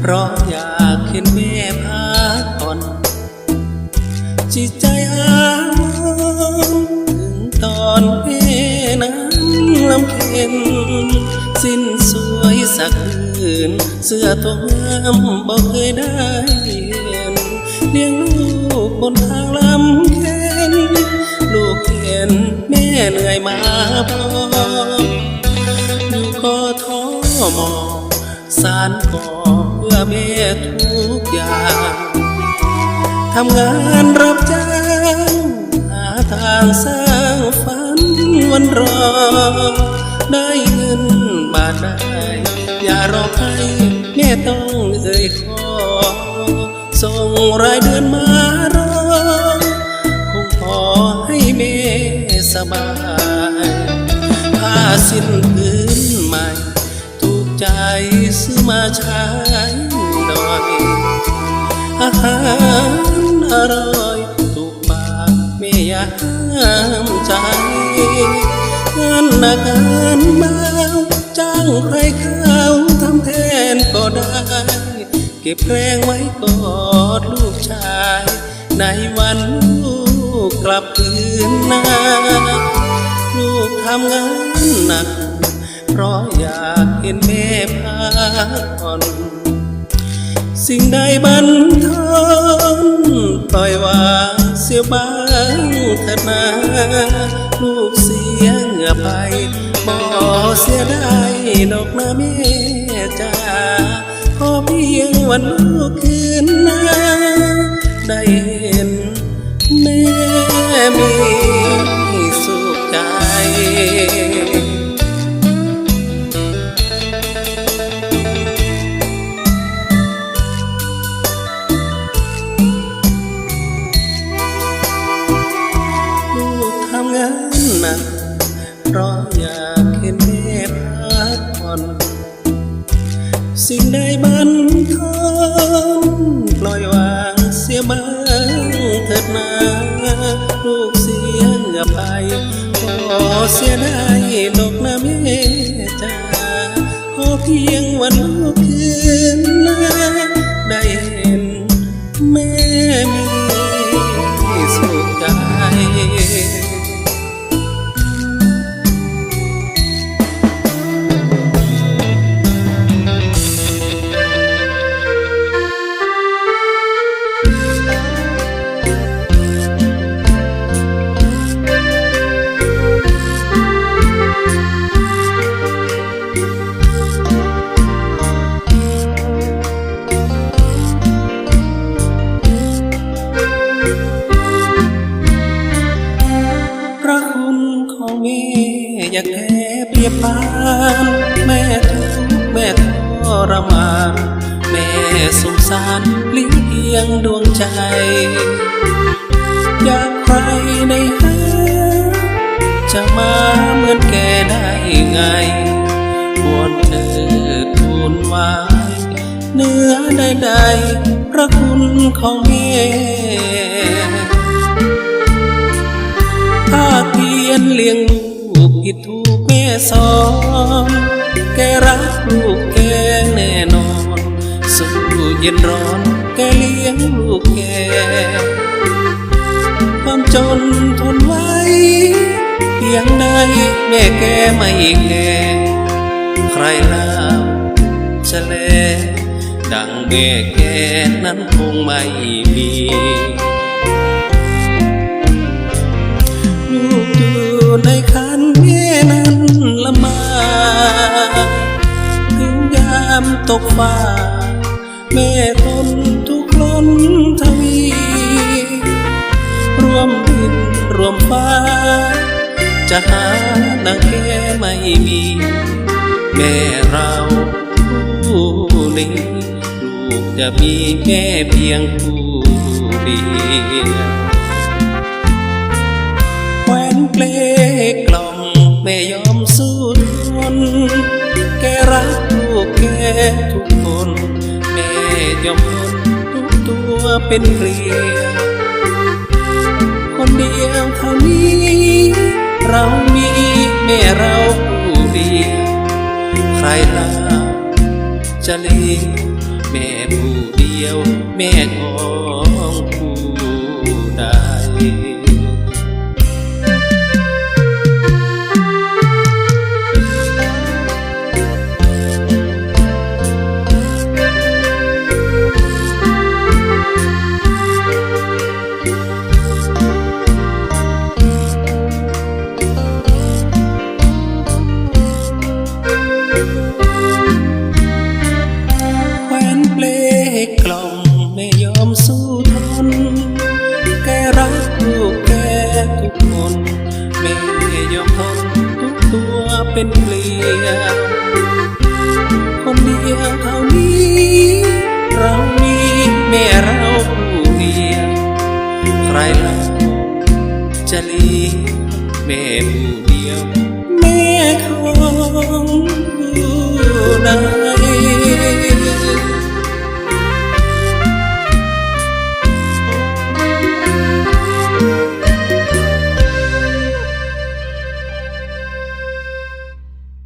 เพราะอยากเห็นแม่พักผ่อนจิตใจอาวถึงตอนแม่นั้นลำเค็นสิ้นสวยสักคืน เสื้อตัวงามบอกเคยได้เห็นเลี้ยงลูกบนทางลำเค็นลูกเห็นแม่เหนื่อยมาพออยู่ก็ท้อมอง สารก่อเพื่อแม่ทุกอย่างทำงานรับจ้างหาทางสร้างฝันวันรอ ได้เงินบาทได้ อย่ารอให้แม่ต้องเอ่ยขอ ส่งรายเดือนมารอคงพอให้แม่สบายผ้าสิ้นพื้นใหม่ ใจซื้อมาใช้หน่อย อาหารอร่อยถูกปากไม่อยากห้ามใจงานหนักงานเบาจ้างใครเขาทำแทนก็ได้ เก็บแรงไว้กอดลูกชาย ในวันลูกกลับคืนนาลูกทำงานหนักเพราะอยาก ผ่อน สิ่งใดบันทอนปล่อยวางเสียบ้างเถิดนาลูกเสียเหงื่อไปบ่เสียได้ดอกนะแม่จ้าขอเพียงวันลูกคืนนา สิ่งใดบันทอนปล่อยวางเสียบ้างเถิดนาลูกเสียเหงื่อไปขอเสียได้ดอกนะแม่จ้าขอเพียงวันลูก ยบานแม่ทุกแม่ทรมาน แม่สงสารเลี้ยงดวงใจ อยากใครในหาจะมาเหมือนแกได้ไงบวนเธอทูลไว้เนื้อใดๆพระคุณของแม่ถ้าเพียนเลี้ยงลูก ผิดถูกแม่สอนแกรักลูกแกแน่นอน สู้เย็นร้อนแกเลี้ยงลูกแก ความจนทนไว้เพียงใดแม่แกไม่แก่ใครเล่าจะแลดังแม่แกนั้นคงไม่มี ตกฟ้าแม่ทนทุกล้นทวีร่วมดินร่วมฟ้า จะหานางแก่ไม่มี แม่เราผู้นี้ลูกจะมีแม่เพียงผู้เดียวแควนเพลงกล่อมแม่ยอมสู้ทนแกรัก แกทุกคนแม่ยอมทนทุกตัวเป็นเกลียวคนเดียวเท่านี้ เรามีแม่เราผู้เดียวใครล่าจะเลี้ยงแม่ผู้เดียว แม่ของผู้ใด เป็นเปลียคนเดียวเท่านี้ เรามีแม่เราผู้เดียวใครเล่าจะเลี้ยงแม่ผู้เดียว